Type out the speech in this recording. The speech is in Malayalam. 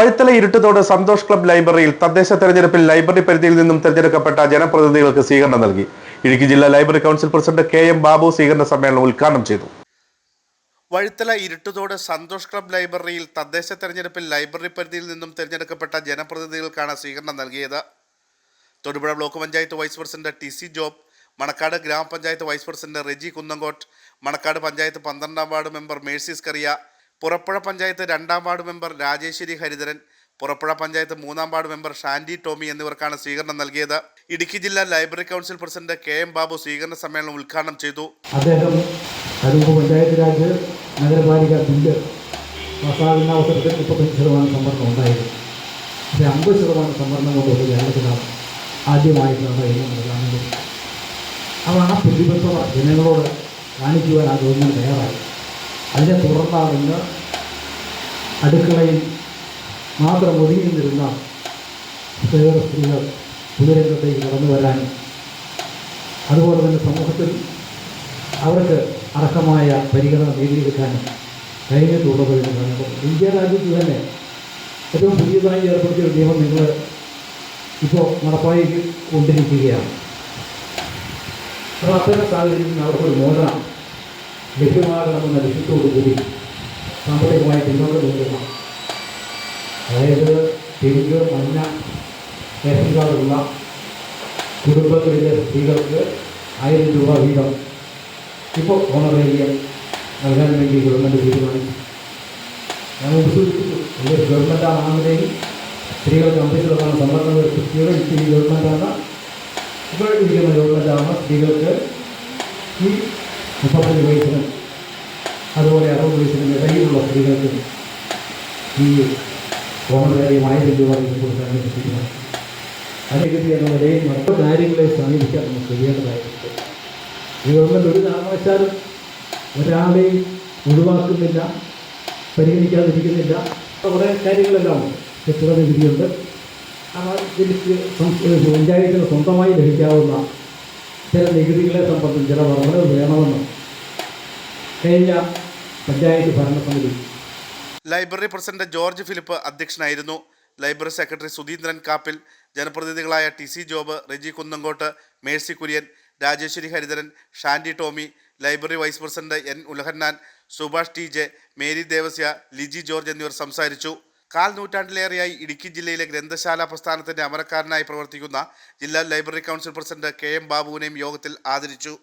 വഴുത്തല ഇരുട്ടത്തോട് സന്തോഷ് ക്ലബ് ലൈബ്രറിയിൽ തദ്ദേശ തെരഞ്ഞെടുപ്പിൽ ലൈബ്രറി പരിധിയിൽ നിന്നും തെരഞ്ഞെടുക്കപ്പെട്ട ജനപ്രതിനിധികൾക്ക് സ്വീകരണം നൽകി. ഇടുക്കി ജില്ലാ library council president K M Babu സ്വീകരണ സമ്മേളനം ഉദ്ഘാടനം ചെയ്തു. വഴുത്തല ഇരുട്ടുതോട് സന്തോഷ് ക്ലബ് ലൈബ്രറിയിൽ തദ്ദേശ തെരഞ്ഞെടുപ്പിൽ ലൈബ്രറി പരിധിയിൽ നിന്നും തെരഞ്ഞെടുക്കപ്പെട്ട ജനപ്രതിനിധികൾക്കാണ് സ്വീകരണം നൽകിയത്. Thodupuzha block panchayat vice president T C Job Manakkad ഗ്രാമപഞ്ചായത്ത് വൈസ് പ്രസിഡന്റ് റെജി കുന്നങ്കോട്ട് മണക്കാട് പഞ്ചായത്ത് പന്ത്രണ്ടാം വാർഡ് മെമ്പർ മേഴ്സിസ് കറിയ പുറപ്പുഴ പഞ്ചായത്ത് രണ്ടാം വാർഡ് മെമ്പർ രാജേശ്വരി ഹരിധരൻ പുറപ്പുഴ പഞ്ചായത്ത് മൂന്നാം വാർഡ് മെമ്പർ ഷാൻഡി ടോമി എന്നിവർക്കാണ് സ്വീകരണം നൽകിയത്. ഇടുക്കി ജില്ലാ library council president K M Babu സ്വീകരണ സമ്മേളനം ഉദ്ഘാടനം ചെയ്തു. അദ്ദേഹം പഞ്ചായത്ത് രാജ് നഗരപാലിക ബില്ല് പാസ്സാകുന്ന അവസരത്തിൽ മുപ്പത്തഞ്ച് ശതമാനം സംവരണം ഉണ്ടായിരുന്നു. പക്ഷേ അമ്പത് ശതമാനം സംവരണം കൊണ്ടുള്ള കേരളത്തിലാണ് ആദ്യമായിട്ടാണ് എന്ന് മനസ്സിലാകുന്നത് അപ്പോൾ ആ പ്രതിബദ്ധത ജനങ്ങളോട് കാണിക്കുവാൻ ആ ഗവൺമെന്റ് തയ്യാറായി. അതിനെ തുടർന്നാണ് ഇന്ന് അടുക്കളയിൽ മാത്രം ഒതുങ്ങി നിന്നിരുന്ന സേവന സ്ത്രീകൾ പൊതുരംഗത്തേക്ക് കടന്നു വരാനും അതുപോലെ തന്നെ സമൂഹത്തിൽ അവർക്ക് അർഹമായ പരിഗണന നേടിയെടുക്കാനും കഴിഞ്ഞിട്ടുള്ളത് എന്ന് ഇന്ത്യ രാജ്യത്ത് തന്നെ ഏറ്റവും പുതിയതായി ഏർപ്പെടുത്തിയ നിയമം നിങ്ങൾ ഇപ്പോൾ നടപ്പായി കൊണ്ടിരിക്കുകയാണ് അപ്പോൾ അത്തരം സാഹചര്യത്തിൽ അവർക്കൊരു മോചനം ലഭ്യമാകണമെന്ന ലക്ഷ്യത്തോടുകൂടി സാമ്പത്തികമായി പിന്നോട്ട് കൊണ്ടുവരണം അതായത് തിരികെ മഞ്ഞ റേഷൻ കാർഡുള്ള കുടുംബങ്ങളിലെ സ്ത്രീകൾക്ക് ആയിരം രൂപ വീതം ഇപ്പോൾ ഓണറേറിയം നൽകാൻ വേണ്ടി ഗവൺമെൻറ് തീരുമാനിച്ചു ഞാൻ മുമ്പ് സൂചിപ്പിച്ചു ഇത് ഗവൺമെൻറ്റാണെന്നുണ്ടെങ്കിൽ സ്ത്രീകൾക്ക് അമ്പത് ശതമാനം സംവരണം സ്ത്രീകൾ ഈ ഗവൺമെൻറ്റാണ് ഇപ്പോൾ ഇരിക്കുന്ന ഗവൺമെൻറ്റാണ് സ്ത്രീകൾക്ക് ഈ മുപ്പത്തഞ്ച് വയസ്സിനും അതുപോലെ അറുപത് വയസ്സിനും ഇടയിലുള്ള സ്ത്രീകൾക്ക് ഈ ഓണറേറിയം ആയിരം രൂപ കൊടുക്കാൻ വേണ്ടി അതിനെ എന്ന നിലയിൽ മറ്റു കാര്യങ്ങളെ സമീപിക്കാൻ നമുക്ക് ചെയ്യേണ്ടതായിട്ടുണ്ട് ഈ ഗവൺമെന്റ് ഒരു കാരണവശാലും ഒരാളെയും ഒഴിവാക്കുന്നില്ല പരിഗണിക്കാതിരിക്കുന്നില്ല കുറേ കാര്യങ്ങളെല്ലാം ഉണ്ട് കെട്ടിട നികുതിയുണ്ട് പഞ്ചായത്തിന് സ്വന്തമായി ലഭിക്കാവുന്ന ചില നികുതികളെ സംബന്ധിച്ച് ചില വർധനവ് വേണമെന്ന് കഴിഞ്ഞ പഞ്ചായത്ത് ഭരണസമിതി. ലൈബ്രറി പ്രസിഡന്റ് ജോർജ് ഫിലിപ്പ് അധ്യക്ഷനായിരുന്നു. Library secretary Sudheendran Kappil ജനപ്രതിനിധികളായ T C Job Reji Kunnankottu Mercy Kurian Rajeswari Haridharan Shandy Tomy library vice president N Ulahannan Subhash T J Mary Devasya Liji George എന്നിവർ സംസാരിച്ചു. കാൽ നൂറ്റാണ്ടിലേറെയായി ഇടുക്കി ജില്ലയിലെ ഗ്രന്ഥശാല പ്രസ്ഥാനത്തിന്റെ അമരക്കാരനായി പ്രവർത്തിക്കുന്ന ജില്ലാ library council president K M ബാബുവിനെയും യോഗത്തിൽ ആദരിച്ചു.